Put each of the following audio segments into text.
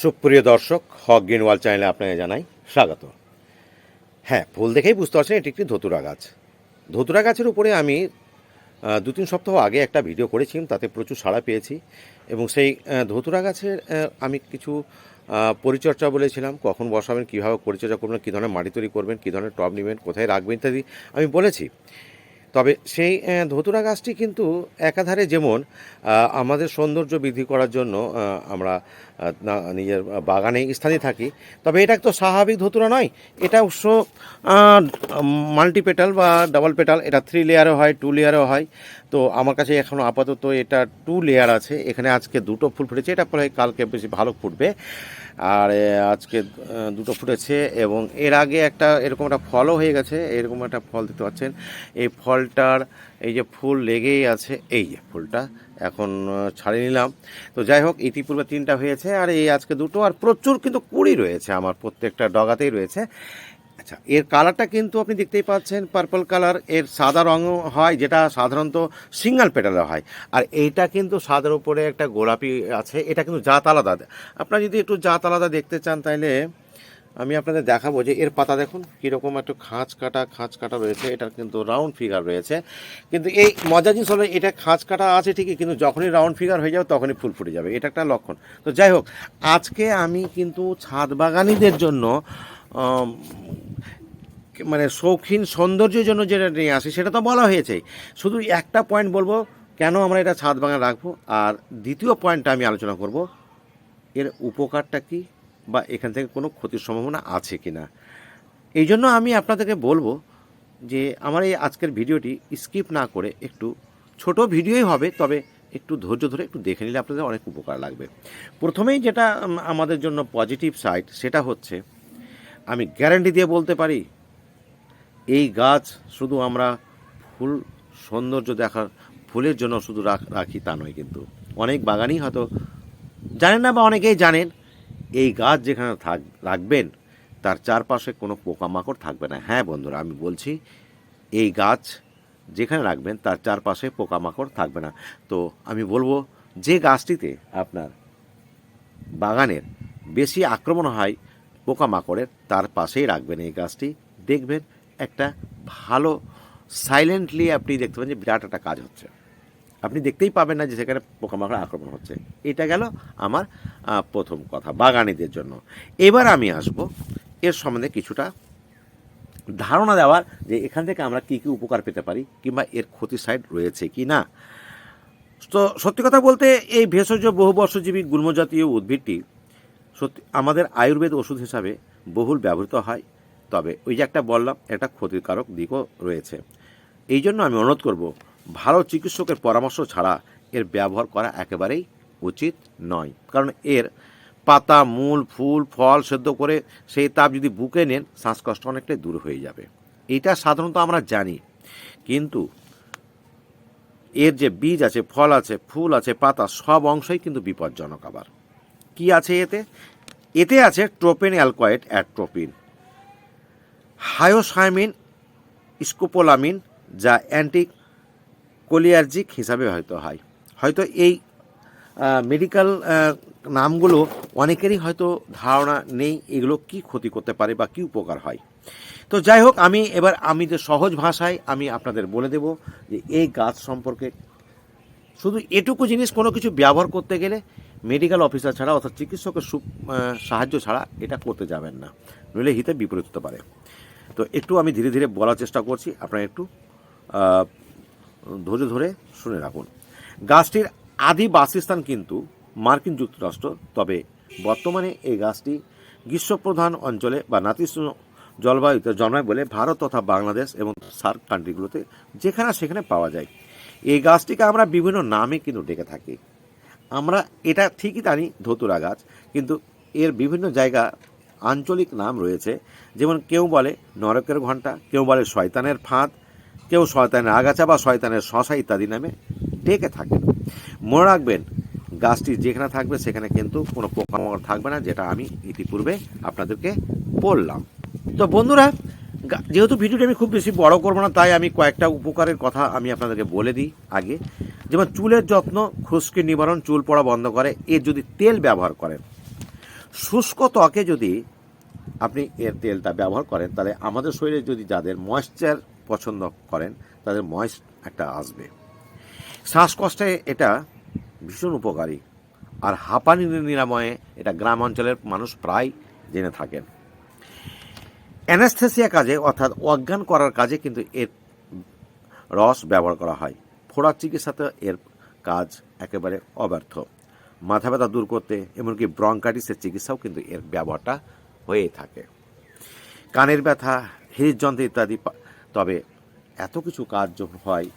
সুপ্রিয় দর্শক, হক গ্রিনওয়াল চ্যানেলে আপনাকে জানাই স্বাগত। হ্যাঁ ফুল দেখেই বুঝতে পারছেন এটি একটি ধতুরা গাছ। ধতুরা গাছের উপরে আমি দু তিন সপ্তাহ আগে একটা ভিডিও করেছিলাম, তাতে প্রচুর সাড়া পেয়েছি এবং সেই ধতুরা গাছের আমি কিছু পরিচর্যা বলেছিলাম, কখন বসাবেন, কীভাবে পরিচর্যা করবেন, কী ধরনের মাটি তৈরি করবেন, কী ধরনের টব নেবেন, কোথায় রাখবেন ইত্যাদি আমি বলেছি। তবে সেই ধতুরা গাছটি কিন্তু একাধারে যেমন আমাদের সৌন্দর্য বৃদ্ধি করার জন্য আমরা নিজের বাগানে স্থানে থাকি। তবে এটা তো স্বাভাবিক ধতুরা নয়। এটা অবশ্য মাল্টিপেটাল বা ডাবল পেটাল। এটা থ্রি লেয়ারও হয় টু লেয়ারও হয়। তো আমার কাছে এখনও আপাতত এটা টু লেয়ার আছে। এখানে আজকে দুটো ফুল ফুটেছে। এটা পরে কালকে বেশি ভালো ফুটবে। আর আজকে দুটো ফুটেছে এবং এর আগে একটা এরকম একটা ফলও হয়ে গেছে, এরকম একটা ফল দেখতে পাচ্ছেন। এই ফলটার, এই যে ফুল লেগেই আছে, এই যে ফুলটা এখন ছাড়িয়ে নিলাম। তো যাই হোক, ইতিপূর্বে তিনটা হয়েছে, আর এই আজকে দুটো, আর প্রচুর কিন্তু কুড়ি রয়েছে, আমার প্রত্যেকটা ডগাতেই রয়েছে। আচ্ছা এর কালারটা কিন্তু আপনি দেখতেই পাচ্ছেন পার্পল কালারের সাদা রঙ হয়, যেটা সাধারণত সিঙ্গেল পেটালে হয়। আর এইটা কিন্তু সাদার উপরে একটা গোলাপি আছে, এটা কিন্তু জাত আলাদা। আপনারা যদি একটু জাত আলাদা দেখতে চান তাহলে আমি আপনাদের দেখাবো যে এর পাতা দেখুন, কীরকম একটু খাঁচ কাটা খাঁচ কাটা রয়েছে, এটার কিন্তু রাউন্ড ফিগার রয়েছে। কিন্তু এই মজা জিনিস হলো, এটা খাঁচ কাটা আছে ঠিকই, কিন্তু যখনই রাউন্ড ফিগার হয়ে যাবে, তখনই ফুল ফুটে যাবে, এটা একটা লক্ষণ। তো যাই হোক, আজকে আমি কিন্তু ছাদ বাগানিদের জন্য মানে শৌখিন সৌন্দর্যের জন্য যেটা নিয়ে আসি, সেটা তো বলা হয়েছে। শুধু একটা পয়েন্ট বলব, কেন আমরা এটা ছাদ বাগান রাখব? আর দ্বিতীয় পয়েন্টটা আমি আলোচনা করব, এর উপকারটা কি বা এখান থেকে কোনো ক্ষতির সম্ভাবনা আছে কি না এই জন্য আমি আপনাদেরকে বলব যে, আমার এই আজকের ভিডিওটি স্কিপ না করে একটু ছোট ভিডিওই হবে, তবে একটু ধৈর্য ধরে একটু দেখে নিলে আপনাদের অনেক উপকার লাগবে। প্রথমেই যেটা আমাদের জন্য পজিটিভ সাইড সেটা হচ্ছে, আমি গ্যারান্টি দিয়ে বলতে পারি এই গাছ শুধু আমরা ফুল সৌন্দর্য দেখার, ফুলের জন্য শুধু রাখ- তা নয় কিন্তু। অনেক বাগানই হয়তো জানেন না বা অনেকেই জানেন, এই গাছ যেখানে থাক, রাখবেন, তার চারপাশে কোনো পোকামাকড় থাকবে না। হ্যাঁ বন্ধুরা, আমি বলছি, এই গাছ যেখানে রাখবেন, তার চারপাশে পোকামাকড় থাকবে না। তো আমি বলব, যে গাছটিতে আপনার বাগানের বেশি আক্রমণ হয়, পোকামাকড়ের, তার পাশেই রাখবেন এই গাছটি, দেখবেন একটা ভালো সাইলেন্টলি আপনি দেখতে পাবেন যে বিরাট একটা কাজ হচ্ছে। আপনি দেখতেই পাবেন না যে সেখানে পোকামাকড় আক্রমণ হচ্ছে। এটা গেল আমার প্রথম কথা, বাগানিদের জন্য। এবার আমি আসব এর সম্বন্ধে কিছুটা ধারণা দেওয়ার যে এখান থেকে আমরা কী কী উপকার পেতে পারি কিংবা এর ক্ষতি সাইড রয়েছে কি না। তো সত্যি কথা বলতে এই ভেষজ বহুবর্ষজীবী গুল্মজাতীয় উদ্ভিদটি সত্যি আমাদের আয়ুর্বেদ ওষুধ হিসাবে বহুল ব্যবহৃত হয়। তবে ওই যে একটা বললাম, একটা ক্ষতিকারক দিকও রয়েছে। এই জন্য আমি অনুরোধ করব, ভালো চিকিৎসকের পরামর্শ ছাড়া এর ব্যবহার করা একেবারেই উচিত নয়। কারণ এর পাতা, মূল, ফুল, ফল সেদ্ধ করে সেই তাপ যদি বুকে নেন, শ্বাসকষ্ট অনেকটাই দূর হয়ে যাবে। এটা সাধারণত আমরা জানি। কিন্তু এর যে বীজ আছে, ফল আছে, ফুল আছে, পাতা, সব অংশই কিন্তু বিপজ্জনক আবার। কি আছে এতে? এতে আছে ট্রোপেন অ্যালকয়েড অ্যাট্রোপিন। হায়োসাইমিন স্কোপোলামিন যা অ্যান্টি কোলিয়ার্জিক হিসাবে হয়তো হয়। হয়তো এই মেডিকেল নামগুলো অনেকেরই হয়তো ধারণা নেই এগুলো কি ক্ষতি করতে পারে বা কি উপকার হয়। তো যাই হোক, আমি এবার, আমি যে সহজ ভাষায় আমি আপনাদের বলে দেব যে এই গাছ সম্পর্কে। শুধু এটুকু জিনিস, কোনো কিছু ব্যবহার করতে গেলে মেডিকেল অফিসার ছাড়া অর্থাৎ চিকিৎসকের সাহায্য ছাড়া এটা করতে যাবেন না। নইলে হিতে বিপরীত হতে পারে। তো একটু আমি ধীরে ধীরে বলার চেষ্টা করছি। আপনারা একটু ধৈর্য ধরে শুনে রাখুন। গাছটির আদি বাসস্থান কিন্তু মার্কিন যুক্তরাষ্ট্র, তবে বর্তমানে এই গাছটি গ্রীষ্মপ্রধান অঞ্চলে বা নাতিশীতোষ্ণ জলবায়ুতে জন্মায় বলে ভারত তথা বাংলাদেশ এবং সার্ক কান্ট্রিগুলোতে যেখানে সেখানে পাওয়া যায়। এই গাছটিকে আমরা বিভিন্ন নামে কিন্তু ডেকে থাকি। আমরা এটা ঠিকই জানি ধতুরা গাছ, কিন্তু এর বিভিন্ন জায়গা আঞ্চলিক নাম রয়েছে, যেমন কেউ বলে নরকের ঘণ্টা, কেউ বলে শয়তানের ফাঁদ, কেউ শয়তানের আগাছা বা শয়তানের শশা ইত্যাদি নামে ডেকে থাকেন। মনে রাখবেন, গাছটি যেখানে থাকবে সেখানে কিন্তু কোনো পোকামাকড় থাকবে না, যেটা আমি ইতিপূর্বে আপনাদেরকে বললাম। তো বন্ধুরা যেহেতু ভিডিওটি আমি খুব বেশি বড় করব না, তাই আমি কয়েকটা উপকারের কথা আমি আপনাদেরকে বলে দিই আগে। যেমন চুলের যত্ন খুশকি নিবারণ, চুল পড়া বন্ধ করে, এর যদি তেল ব্যবহার করেন শুষ্ক ত্বকে যদি আপনি এর তেলটা ব্যবহার করেন, তাহলে আমাদের শরীরে যদি যাদের ময়েশ্চার পছন্দ করেন, তাদের ময়েস্ট একটা আসবে। শ্বাসকষ্টে এটা ভীষণ উপকারী। আর হাঁপানি নিরাময়ে এটা গ্রাম অঞ্চলের মানুষ প্রায় জেনে থাকেন। অ্যানাস্থেসিয়া কাজে অর্থাৎ অজ্ঞান করার কাজে কিন্তু এর রস ব্যবহার করা হয়। ফোড়ার চিকিৎসাতে এর কাজ একেবারে অব্যর্থ। মাথা ব্যথা দূর করতে, এমনকি ব্রঙ্কাইটিসের চিকিৎসাও কিন্তু এর ব্যবহারটা হয়ে থাকে। কানের ব্যথা, হৃদযন্ত্র ইত্যাদি তবে এত কিছু কাজ হয়,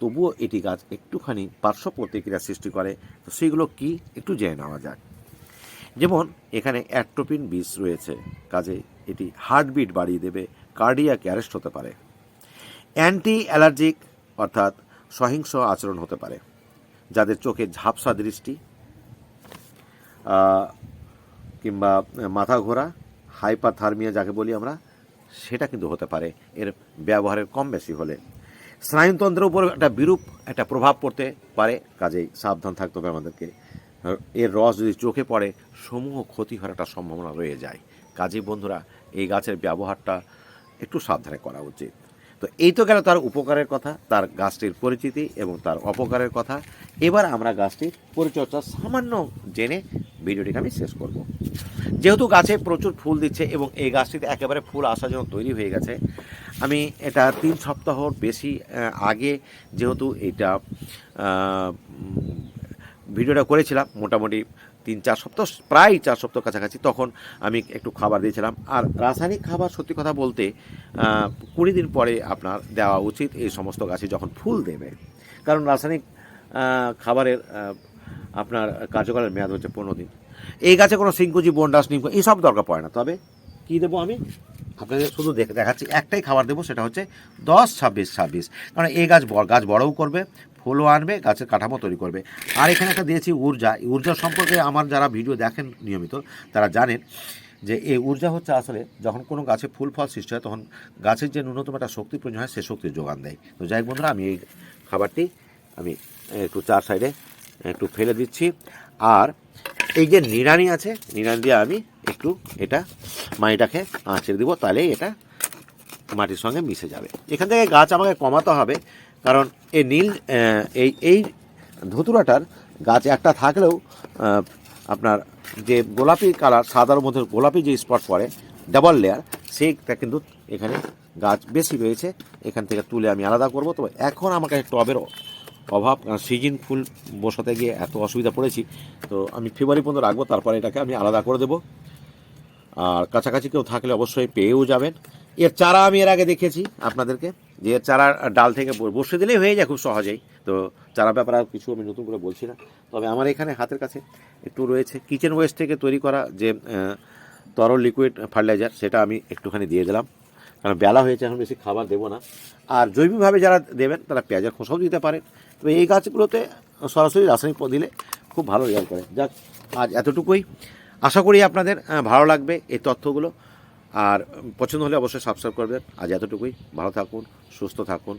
তবুও এটি গাছ একটুখানি পার্শ্ব প্রতিক্রিয়া সৃষ্টি করে, তো সেগুলো কি একটু জেনে নেওয়া যাক। যেমন, এখানে অ্যাট্রোপিন বিষ রয়েছে কাজে এটি হার্টবিট বাড়িয়ে দেবে, কার্ডিয়াক অ্যারেস্ট হতে পারে। অ্যান্টি অ্যালার্জিক অর্থাৎ সহিংস আচরণ হতে পারে। যাদের চোখে ঝাপসা দৃষ্টি কিংবা মাথা ঘোরা হাইপাথার্মিয়া যাকে বলি আমরা, সেটা কিন্তু হতে পারে। এর ব্যবহারের কম বেশি হলে। স্নায়ুতন্ত্রের উপর একটা বিরূপ একটা প্রভাব পড়তে পারে, কাজেই সাবধান থাকতে হবে আমাদেরকে। এর রস যদি চোখে পড়ে, সমূহ ক্ষতি হওয়ার একটা সম্ভাবনা রয়ে যায়। কাজেই বন্ধুরা, এই গাছের ব্যবহারটা একটু সাবধানে করা উচিত। তো এই তো গেল তার উপকারের কথা, তার গাছটির পরিচিতি এবং তার অপকারের কথা। এবার আমরা গাছটির পরিচর্যা সামান্য জেনে ভিডিওটিকে আমি শেষ করব। যেহেতু গাছে প্রচুর ফুল দিচ্ছে এবং এই গাছটিতে একেবারে ফুল আসার জন্য তৈরি হয়ে গেছে, আমি এটা তিন সপ্তাহর বেশি আগে যেহেতু এটা ভিডিওটা করেছিলাম, মোটামুটি তিন, চার সপ্তাহ, প্রায় চার সপ্তাহ কাছাকাছি তখন আমি একটু খাবার দিয়েছিলাম। আর রাসায়নিক খাবার সত্যি কথা বলতে কুড়ি দিন পরে আপনার দেওয়া উচিত এই সমস্ত গাছে যখন ফুল দেবে। কারণ রাসায়নিক খাবারের আপনার কার্যকরের মেয়াদ হচ্ছে পনেরো দিন। এই গাছে কোনো সিঙ্কুজি বন্ডাস নিম এইসব দরকার পড়ে না। তবে কী দেবো আমি? আপনাদের শুধু দেখ- দেখাচ্ছি, একটাই খাবার দেবো, সেটা হচ্ছে দশ ছাব্বিশ ছাব্বিশ। কারণ এই গাছ গাছ বড়ও করবে ফুলও আনবে, গাছের কাঠামো তৈরি করবে। আর এখানে একটা দিয়েছি ঊর্জা। ঊর্জা সম্পর্কে আমার যারা ভিডিও দেখেন নিয়মিত, তারা জানেন যে এই ঊর্জা হচ্ছে আসলে যখন কোনো গাছে ফুল ফল সৃষ্টি হয়, তখন গাছের যে ন্যূনতম একটা শক্তি প্রয়োজন হয়, সে শক্তির যোগান দেয়। তো যাই বন্ধুরা, আমি এই খাবারটি আমি একটু চার সাইডে একটু ফেলে দিচ্ছি। আর এই যে নিড়ানি আছে, নিড়ানি দিয়ে আমি একটু এটা মাটিটাকে আঁচড়ে দিব, তাহলেই এটা মাটির সঙ্গে মিশে যাবে। এখান থেকে গাছ আমাকে কমাতে হবে। কারণ এই নীল এই এই ধুতুরাটার গাছ একটা থাকলেও আপনার যে গোলাপি কালার, সাদার মধ্যে গোলাপি যে স্পট পড়ে ডাবল লেয়ার সেইটা কিন্তু এখানে গাছ বেশি রয়েছে। এখান থেকে তুলে আমি আলাদা করব। তো এখন আমাকে টবের অভাব সিজন ফুল বসাতে গিয়ে এত অসুবিধা পড়েছি। তো আমি ফেব্রুয়ারি পর্যন্ত রাখব, তারপরে এটাকে আমি আলাদা করে দেবো। আর কাছাকাছি কেউ থাকলে অবশ্যই পেয়েও যাবেন। এর চারা আমি এর আগে দেখেছি আপনাদেরকে। যে চারা ডাল থেকে বসে দিলেই হয়ে যায় খুব সহজেই। তো চারা ব্যাপারে আর কিছু আমি নতুন করে বলছি না। তবে আমার এখানে হাতের কাছে একটু রয়েছে কিচেন ওয়েস্ট থেকে তৈরি করা যে তরল লিকুইড ফার্টিলাইজার, সেটা আমি একটুখানি দিয়ে দিলাম। কারণ বেলা হয়েছে, এখন বেশি খাবার দেবো না। আর জৈবিকভাবে যারা দেবেন, তারা পেঁয়াজের খোসাও দিতে পারেন। তবে এই গাছগুলোতে সরাসরি রাসায়নিক দিলে খুব ভালো রেজাল্ট করে। যাক, আজ এতটুকুই। আশা করি আপনাদের ভালো লাগবে এই তথ্যগুলো। আর পছন্দ হলে অবশ্যই সাবস্ক্রাইব করবেন। আজ এতটুকুই। ভালো থাকুন সুস্থ থাকুন।